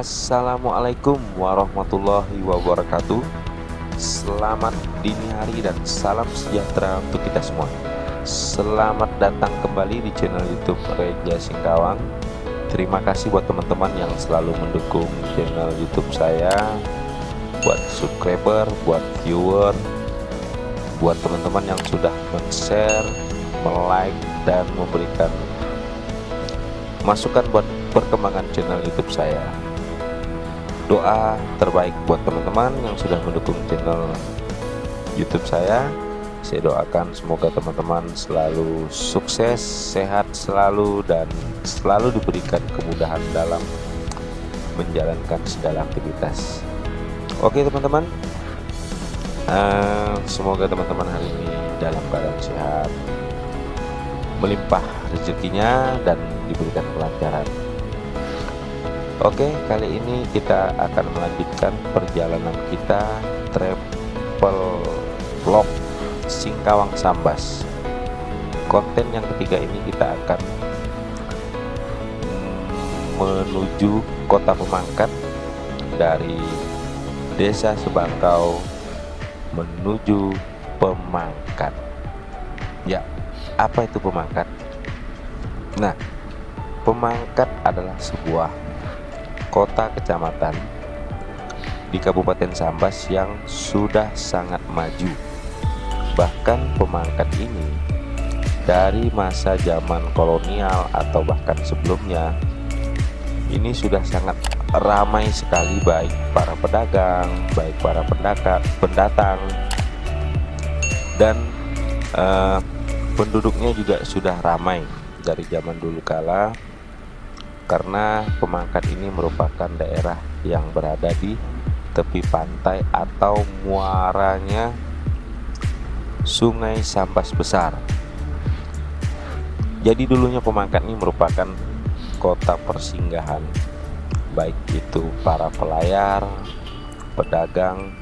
Assalamualaikum warahmatullahi wabarakatuh. Selamat dini hari dan salam sejahtera untuk kita semua. Selamat datang kembali di channel youtube Reja Singkawang. Terima kasih buat teman-teman yang selalu mendukung channel youtube saya Buat subscriber, buat viewer Buat teman-teman yang sudah men-share, like dan memberikan masukan buat perkembangan channel youtube saya doa terbaik buat teman-teman yang sudah mendukung channel YouTube saya. Saya doakan semoga teman-teman selalu sukses, sehat selalu dan selalu diberikan kemudahan dalam menjalankan segala aktivitas. Oke teman-teman, uh, semoga teman-teman hari ini dalam keadaan sehat, melimpah rezekinya dan diberikan kelancaran. Oke, kali ini kita akan melanjutkan perjalanan kita travel vlog Singkawang Sambas. Konten yang ketiga ini kita akan menuju kota Pemangkat dari Desa Sebangkau menuju Pemangkat. Ya, apa itu Pemangkat? Nah, Pemangkat adalah sebuah kota kecamatan di Kabupaten Sambas yang sudah sangat maju. Bahkan pemangkat ini dari masa zaman kolonial atau bahkan sebelumnya ini sudah sangat ramai sekali baik para pedagang, baik para pendatang, pendatang dan uh, penduduknya juga sudah ramai dari zaman dulu kala karena Pemangkat ini merupakan daerah yang berada di tepi pantai atau muaranya Sungai Sambas Besar. Jadi dulunya Pemangkat ini merupakan kota persinggahan baik itu para pelayar, pedagang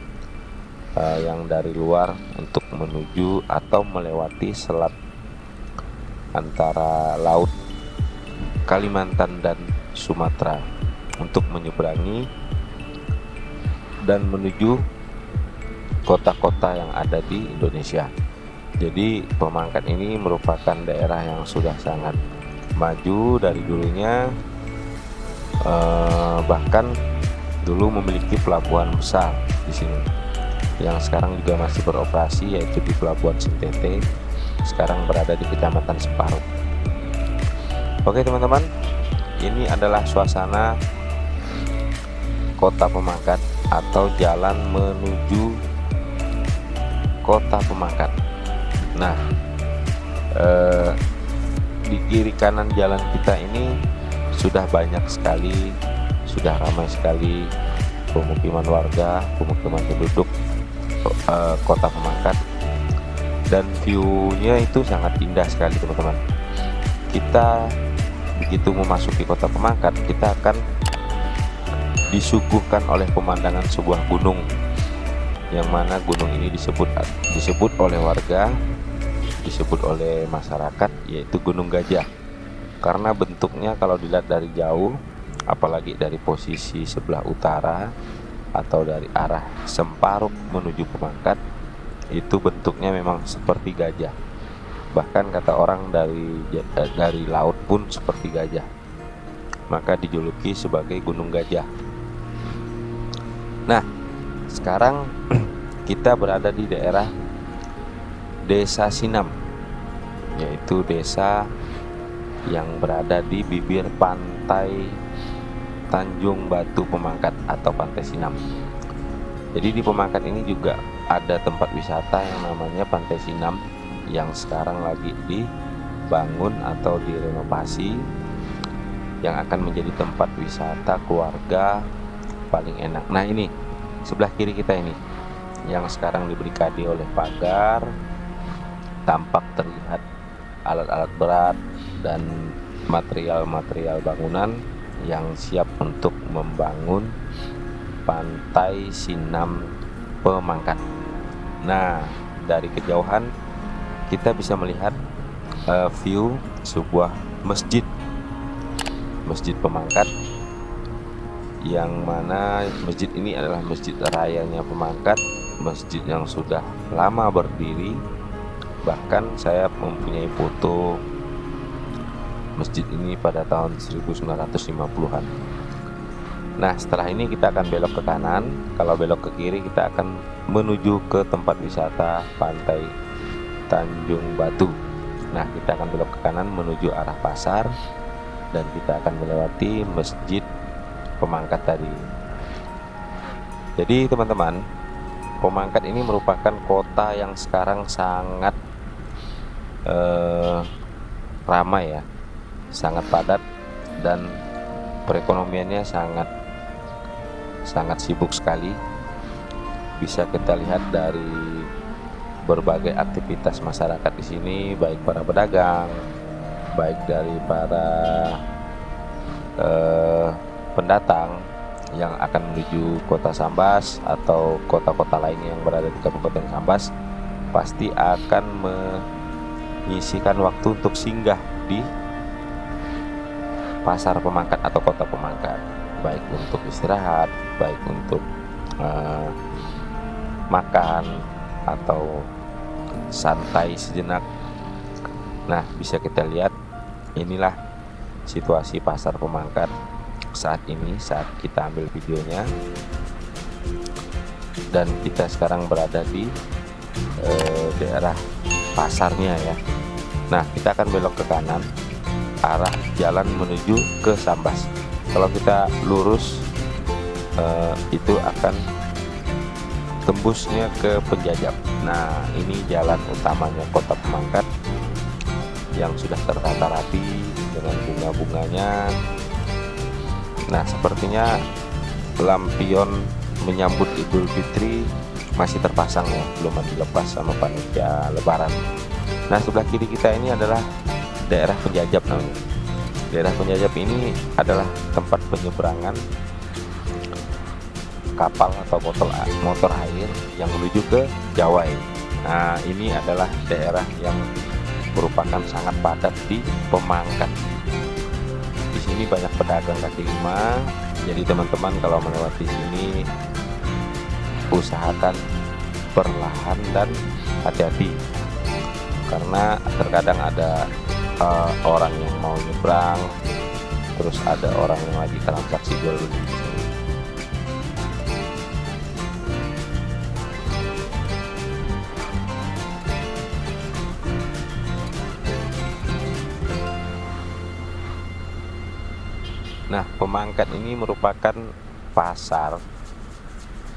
uh, yang dari luar untuk menuju atau melewati selat antara laut Kalimantan dan Sumatera untuk menyeberangi dan menuju kota-kota yang ada di Indonesia. Jadi Pemangkat ini merupakan daerah yang sudah sangat maju dari dulunya eh, bahkan dulu memiliki pelabuhan besar di sini yang sekarang juga masih beroperasi yaitu di Pelabuhan Sintete sekarang berada di Kecamatan Separuh Oke teman-teman. Ini adalah suasana kota Pemangkat atau jalan menuju kota Pemangkat. Nah eh, di kiri kanan jalan kita ini sudah banyak sekali sudah ramai sekali pemukiman warga pemukiman penduduk eh, kota Pemangkat. Dan viewnya itu sangat indah sekali teman-teman. Kita begitu memasuki kota Pemangkat kita akan disuguhkan oleh pemandangan sebuah gunung yang mana gunung ini disebut disebut oleh warga disebut oleh masyarakat yaitu Gunung Gajah. Karena bentuknya kalau dilihat dari jauh apalagi dari posisi sebelah utara atau dari arah Semparuk menuju Pemangkat itu bentuknya memang seperti gajah bahkan kata orang dari dari laut pun seperti gajah. Maka dijuluki sebagai gunung gajah. Nah sekarang kita berada di daerah desa Sinam yaitu desa yang berada di bibir pantai Tanjung Batu Pemangkat atau Pantai Sinam. Jadi di Pemangkat ini juga ada tempat wisata yang namanya Pantai Sinam yang sekarang lagi dibangun atau direnovasi yang akan menjadi tempat wisata keluarga paling enak. Nah, ini sebelah kiri kita ini yang sekarang diberi kade oleh pagar tampak terlihat alat-alat berat dan material-material bangunan yang siap untuk membangun pantai Sinam Pemangkat. Nah, dari kejauhan kita bisa melihat uh, view sebuah masjid. Masjid pemangkat yang mana masjid ini adalah masjid rayanya Pemangkat masjid yang sudah lama berdiri. Bahkan saya mempunyai foto masjid ini pada tahun 1950-an nah setelah ini kita akan belok ke kanan. Kalau belok ke kiri kita akan menuju ke tempat wisata pantai Tanjung Batu. Nah kita akan belok ke kanan menuju arah pasar dan kita akan melewati masjid pemangkat tadi. Jadi teman-teman pemangkat ini merupakan kota yang sekarang sangat eh, ramai ya sangat padat dan perekonomiannya sangat sangat sibuk sekali. Bisa kita lihat dari berbagai aktivitas masyarakat di sini baik para pedagang baik dari para eh, pendatang yang akan menuju kota Sambas atau kota-kota lainnya yang berada di Kabupaten Sambas pasti akan menyisikan waktu untuk singgah di pasar pemangkat atau kota pemangkat. Baik untuk istirahat baik untuk uh, makan atau santai sejenak. Nah bisa kita lihat inilah situasi pasar pemangkat saat ini saat kita ambil videonya. Dan kita sekarang berada di eh, daerah pasarnya ya. Nah kita akan belok ke kanan arah jalan menuju ke Sambas. Kalau kita lurus eh, itu akan tembusnya ke penjajab nah ini jalan utamanya kota Pemangkat yang sudah tertata rapi dengan bunga-bunganya. Nah sepertinya lampion menyambut Idul Fitri masih terpasang ya belum dilepas sama panitia lebaran. Nah sebelah kiri kita ini adalah daerah penjajab namanya. Daerah penjajab ini adalah tempat penyeberangan kapal atau motor, motor air yang menuju ke Jawai Nah ini adalah daerah yang merupakan sangat padat di Pemangkat sini banyak pedagang kaki lima. Jadi teman-teman kalau melewati sini usahakan perlahan dan hati-hati. Karena terkadang ada uh, orang yang mau nyebrang terus ada orang yang lagi transaksi jual Nah, Pemangkat ini merupakan pasar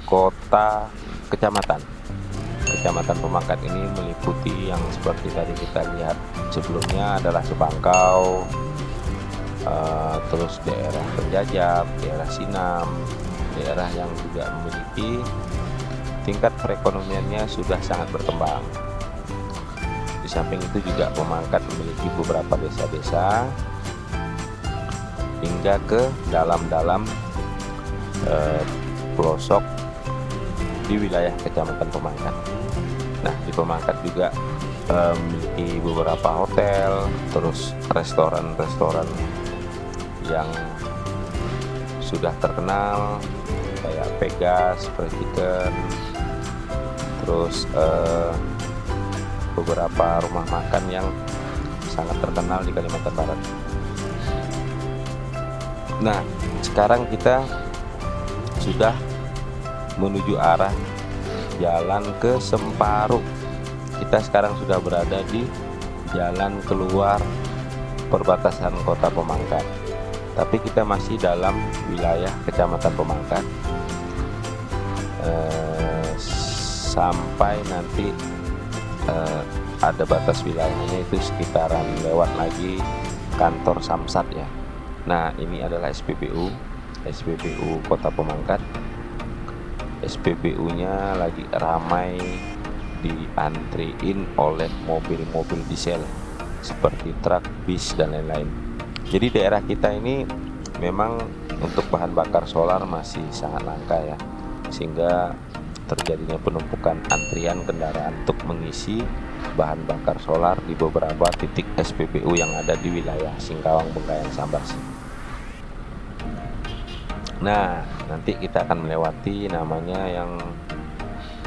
kota kecamatan. Kecamatan Pemangkat ini meliputi yang seperti tadi kita lihat sebelumnya adalah Sebangkau, uh, terus daerah Penjajab, daerah Sinam, daerah yang juga memiliki tingkat perekonomiannya sudah sangat berkembang. Di samping itu juga Pemangkat memiliki beberapa desa-desa hingga ke dalam-dalam eh, pelosok di wilayah Kecamatan Pemangkat. Nah, di Pemangkat juga eh, memiliki beberapa hotel, terus restoran-restoran yang sudah terkenal kayak Fried Chicken, terus eh, beberapa rumah makan yang sangat terkenal di Kalimantan Barat. Nah, sekarang kita sudah menuju arah jalan ke Semparu. Kita sekarang sudah berada di jalan keluar perbatasan kota Pemangkat. Tapi kita masih dalam wilayah kecamatan Pemangkat. Eh, sampai nanti eh, ada batas wilayahnya itu sekitaran lewat lagi kantor Samsat ya Nah ini adalah SPBU SPBU Kota Pemangkat SPBU nya lagi ramai diantriin oleh mobil-mobil diesel seperti truk, bis dan lain-lain jadi daerah kita ini memang untuk bahan bakar solar masih sangat langka ya sehingga terjadinya penumpukan antrian kendaraan untuk mengisi bahan bakar solar di beberapa titik SPBU yang ada di wilayah Singkawang Bengkayang Sambas. Nah, nanti kita akan melewati namanya yang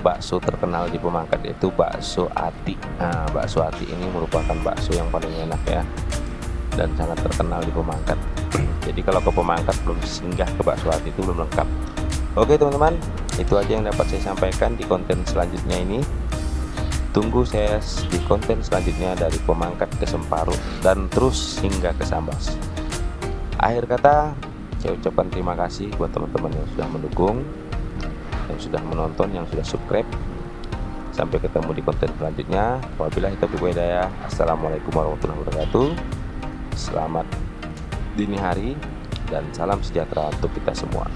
bakso terkenal di Pemangkat yaitu bakso Ati. Nah, bakso Ati ini merupakan bakso yang paling enak ya dan sangat terkenal di Pemangkat. Jadi kalau ke Pemangkat belum singgah ke bakso Ati itu belum lengkap. Oke teman-teman, itu aja yang dapat saya sampaikan di konten selanjutnya ini. Tunggu saya di konten selanjutnya dari Pemangkat ke Semparu dan terus hingga ke Sambas. Akhir kata, saya ucapkan terima kasih buat teman-teman yang sudah mendukung yang sudah menonton yang sudah subscribe. Sampai ketemu di konten selanjutnya. Wabillahi taufiq hidayah. Assalamualaikum warahmatullahi wabarakatuh. Selamat dini hari dan salam sejahtera untuk kita semua